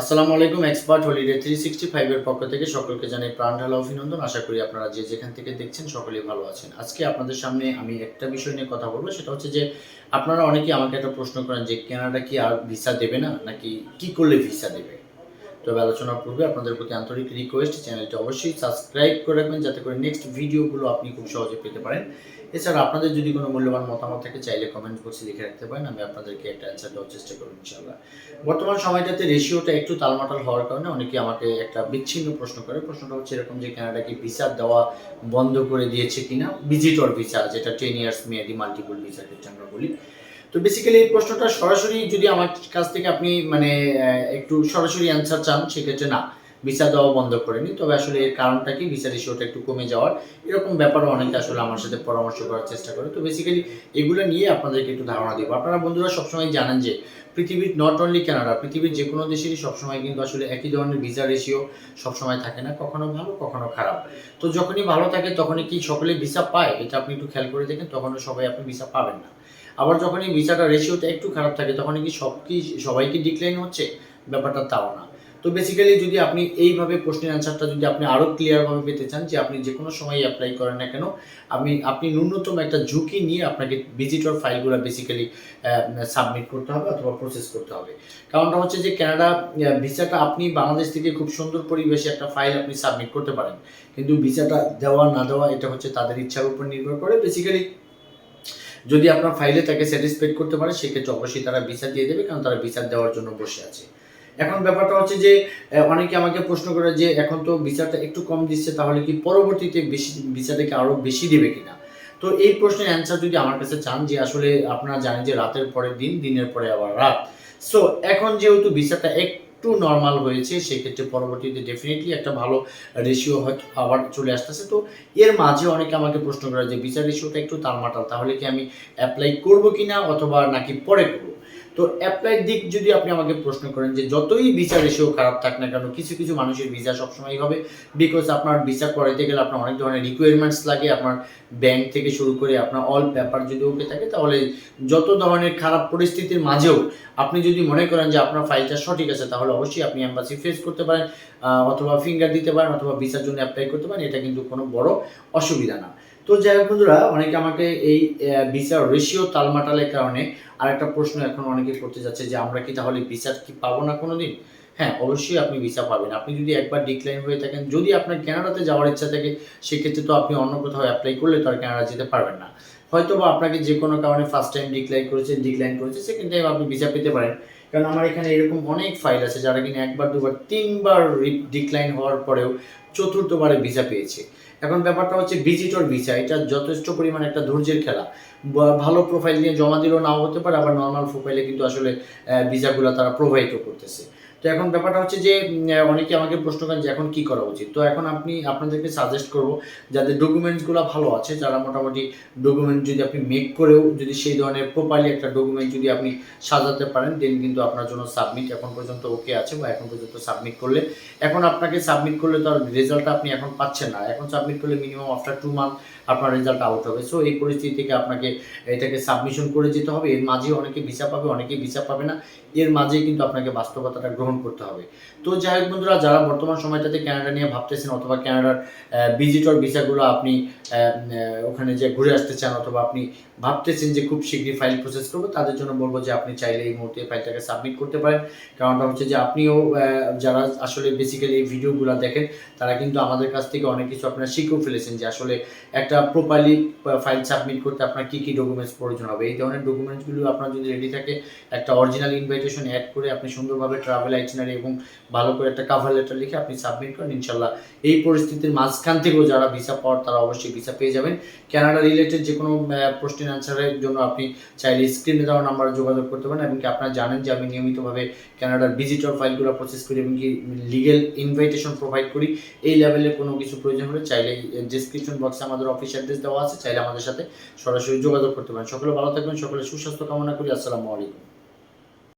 আসসালামু আলাইকুম expert holiday three sixty ফাইভের পক্ষ থেকে সকলকে জানাই প্রাণ ঢালা অভিনন্দন। আশা করি আপনারা যে যেখান থেকে দেখছেন সকলেই ভালো আছেন। আজকে আপনাদের সামনে আমি একটা বিষয় নিয়ে কথা বলব, সেটা হচ্ছে যে আপনারা অনেকেই আমাকে একটা প্রশ্ন করেন যে, কেনাডা কি আর ভিসা দেবে না? নাকি কি করলে ভিসা দেবে? তবে আলোচনার পূর্বে আপনাদের প্রতি আন্তরিক রিকোয়েস্ট চ্যানেলটি অবশ্যই সাবস্ক্রাইব করে রাখবেন যাতে করে নেক্সট ভিডিওগুলো আপনি খুব সহজে পেতে পারেন। এছাড়া আপনাদের যদি কোনো মূল্যবান মতামত থাকে, চাইলে কমেন্ট বক্সে লিখে রাখতে পারেন, আমি আপনাদেরকে একটা অ্যান্সার দেওয়ার চেষ্টা করব ইনশাআল্লাহ। বর্তমান সময়টাতে রেশিওটা একটু তালমাটাল হওয়ার কারণে অনেকে আমাকে একটা বিচ্ছিন্ন প্রশ্ন করে। প্রশ্নটা হচ্ছে এরকম যে, কানাডা কি ভিসা দেওয়া বন্ধ করে দিয়েছে কিনা? ভিজিটর ভিসা যেটা টেন ইয়ার্স মেয়াদি মাল্টিপল ভিসা ক্ষেত্রে আমরা বলি। তো বেসিক্যালি এই প্রশ্নটা সরাসরি যদি আমার কাছ থেকে আপনি মানে একটু সরাসরি অ্যান্সার চান, সেক্ষেত্রে না ভিসা দেওয়া বন্ধ করেনি তবে আসলে এর কারণটা কি? ভিসা রেশিওটা একটু কমে যাওয়ার। এরকম ব্যাপারও অনেকে আসলে আমার সাথে পরামর্শ করার চেষ্টা করে। তো বেসিক্যালি এগুলো নিয়ে আপনাদেরকে একটু ধারণা দেবো। আপনারা বন্ধুরা সবসময় জানেন যে পৃথিবীর নট অনলি কানাডা পৃথিবীর যে কোনো দেশেরই সবসময় কিন্তু আসলে একই ধরনের ভিসা রেশিও সবসময় থাকে না, কখনো ভালো, কখনো খারাপ। তো যখনই ভালো থাকে, তখনই কি সকলে ভিসা পায়? এটা আপনি একটু খেয়াল করে দেখেন, তখনও সবাই আপনি ভিসা পাবেন না। আবার যখনই ভিসাটা রেশিওটা একটু খারাপ থাকে, তখনই কি সব কি, সবাই কি ডিক্লাইন হচ্ছে? ব্যাপারটা তাও না। তো বেসিক্যালি যদি আপনি এইভাবে প্রশ্নের অ্যান্সারটা যদি আপনি আরও ক্লিয়ারভাবে পেতে চান যে আপনি যে কোনো সময় অ্যাপ্লাই করেন না কেন, আপনি আপনি ন্যূনতম একটা ঝুঁকি নিয়ে আপনাকে ভিজিটর ফাইলগুলো বেসিক্যালি সাবমিট করতে হবে অথবা প্রসেস করতে হবে। কারণটা হচ্ছে যে কানাডা ভিসাটা আপনি বাংলাদেশ থেকে খুব সুন্দর পরিবেশে একটা ফাইল আপনি সাবমিট করতে পারেন। কিন্তু ভিসাটা দেওয়া, না দেওয়া, এটা হচ্ছে তাদের ইচ্ছার উপর নির্ভর করে। বেসিক্যালি যদি আপনার ফাইলে তাকে স্যাটিসফাইড করতে পারে, সেক্ষেত্রে অবশ্যই তারা ভিসা দিয়ে দেবে, কারণ তারা ভিসা দেওয়ার জন্য বসে আছে। এখন ব্যাপারটা হচ্ছে যে অনেকে আমাকে প্রশ্ন করে যে, এখন তো বিচারটা একটু কম দিচ্ছে, তাহলে কি পরবর্তীতে বেশি বিচারটাকে আরও বেশি দেবে কিনা? তো এই প্রশ্নের অ্যান্সার যদি আমার কাছে চান যে, আসলে আপনারা জানেন যে, রাতের পরে দিন, দিনের পরে আবার রাত। সো এখন যেহেতু ভিসাটা একটু নর্মাল হয়েছে, সেক্ষেত্রে পরবর্তীতে ডেফিনেটলি একটা ভালো রেশিও হয়তো আবার চলে আসতেছে। তো এর মাঝে অনেকে আমাকে প্রশ্ন করে যে, বিচার রেশিওটা একটু তালমাটাল তাহলে কি আমি অ্যাপ্লাই করব কিনা, অথবা নাকি পরে করব? তো অ্যাপ্লাইয়ের দিক যদি আপনি আমাকে প্রশ্ন করেন যে যতই ভিসা রেশিও খারাপ থাক না কেন, কিছু কিছু মানুষের ভিসা সবসময় হবে বিকজ আপনার ভিসা করাইতে গেলে আপনার অনেক ধরনের রিকোয়ারমেন্টস লাগে, আপনার ব্যাংক থেকে শুরু করে আপনার অল পেপার যদি ওকে থাকে তাহলে যত ধরনের খারাপ পরিস্থিতির মাঝেও আপনি যদি মনে করেন যে আপনার ফাইলটা সঠিক আছে, তাহলে অবশ্যই আপনি অ্যাম্বাসি ফেস করতে পারেন অথবা ফিঙ্গার দিতে পারেন, অথবা ভিসার জন্য অ্যাপ্লাই করতে পারেন, এটা কিন্তু কোনো বড় অসুবিধা না। তো যাই হোক বন্ধুরা, অনেকে আমাকে এই ভিসার রেশিও তালমাটালের কারণে আর একটা প্রশ্ন এখন অনেকে করতে যাচ্ছে যে, আমরা কি তাহলে ভিসা কি পাবো না কোনোদিন? হ্যাঁ অবশ্যই আপনি ভিসা পাবেন। আপনি যদি একবার ডিক্লাইন হয়ে থাকেন, যদি আপনার কানাডাতে যাওয়ার ইচ্ছা থাকে, সেক্ষেত্রে তো আপনি অন্য কোথাও অ্যাপ্লাই করলে তো আর ক্যানাডা যেতে পারবেন না। হয়তো বা আপনাকে যে কোনো কারণে ফার্স্ট টাইম ডিক্লাইন করেছে ডিক্লাইন করেছে সেকেন্ড টাইম আপনি ভিসা পেতে পারেন। কারণ আমার এখানে এরকম অনেক ফাইল আছে যারা কিনা একবার, দুবার, তিনবার ডিক্লাইন হওয়ার পরেও চতুর্থবারে ভিসা পেয়েছে। এখন ব্যাপারটা হচ্ছে ভিজিটর ভিসা এটা যথেষ্ট পরিমাণে একটা ধৈর্যের খেলা। ভালো প্রোফাইল নিয়ে জমা দিলেও নাও হতে পারে, আবার নর্মাল প্রোফাইলে কিন্তু আসলে ভিসাগুলো তারা প্রোভাইডও করতেছে। তো এখন ব্যাপারটা হচ্ছে যে অনেকে আমাকে প্রশ্ন করেন যে এখন কি করা উচিত? তো এখন আপনি, আপনাদেরকে সাজেস্ট করব যাদের ডকুমেন্টসগুলো ভালো আছে, যারা মোটামুটি ডকুমেন্ট যদি আপনি মেক করেও যদি সেই ধরনের প্রপারলি একটা ডকুমেন্ট যদি আপনি সাজাতে পারেন দেন কিন্তু আপনার জন্য সাবমিট এখন পর্যন্ত ওকে আছে বা এখন পর্যন্ত সাবমিট করলে। এখন আপনাকে সাবমিট করলে তো আর রেজাল্ট আপনি এখন পাচ্ছেন না। এখন সাবমিট করলে মিনিমাম আফটার টু মান্থ আপনার রেজাল্ট আউট হবে। সো এই পরিস্থিতি থেকে আপনাকে এটাকে সাবমিশন করে যেতে হবে। এর মাঝে অনেকে ভিসা পাবে, অনেকে ভিসা পাবে না। এর মাঝে কিন্তু আপনাকে বাস্তবতাটা গ্রহণ করতে হবে। তো যাই হোক বন্ধুরা, যারা বর্তমান সময়টাতে কানাডা নিয়ে ভাবতেছেন অথবা কানাডার ভিজিটর ভিসাগুলো আপনি ওখানে যে ঘুরে আসতে চান অথবা আপনি ভাবতেছেন যে খুব শীঘ্রই ফাইল প্রসেস করব, তাদের জন্য বলব যে আপনি চাইলে এই মুহূর্তে ফাইলটাকে সাবমিট করতে পারেন। কারণটা হচ্ছে যে আপনিও যারা আসলে বেসিক্যালি এই ভিডিওগুলো দেখেন, তারা কিন্তু আমাদের কাছ থেকে অনেক কিছু আপনারা শিখেও ফেলেছেন যে আসলে একটা প্রপারলি ফাইল সাবমিট করতে আপনার কী কী ডকুমেন্টস প্রয়োজন হবে। এই ধরনের ডকুমেন্টসগুলো আপনার যদি রেডি থাকে, একটা অরিজিনাল ইনভাইটেশন অ্যাড করে আপনি সুন্দরভাবে ট্রাভেল আইটিনারি এবং ভালো করে একটা কাভার লেটার লিখে আপনি সাবমিট করেন, ইনশাল্লাহ এই পরিস্থিতির মাঝখান থেকেও যারা ভিসা পাওয়ার তারা অবশ্যই ভিসা পেয়ে যাবেন। কানাডা রিলেটেড যে কোনো প্রশ্নের অ্যান্সারের জন্য আপনি চাইলে স্ক্রিনে দেওয়া নাম্বারে যোগাযোগ করতে পারেন এবং কি আপনারা জানেন যে আমি নিয়মিতভাবে কানাডার ভিজিটর ফাইলগুলো প্রসেস করি এবং কি লিগেল ইনভাইটেশন প্রোভাইড করি। এই লেভেলের কোনো কিছু প্রয়োজন হলে চাইলে ডিসক্রিপশন বক্সে আমাদের অফিস অ্যাড্রেস দেওয়া আছে, চাইলে আমাদের সাথে সরাসরি যোগাযোগ করতে পারেন। সকলে ভালো থাকবেন, সকলে সুস্বাস্থ্য কামনা করি, আসসালামু আলাইকুম।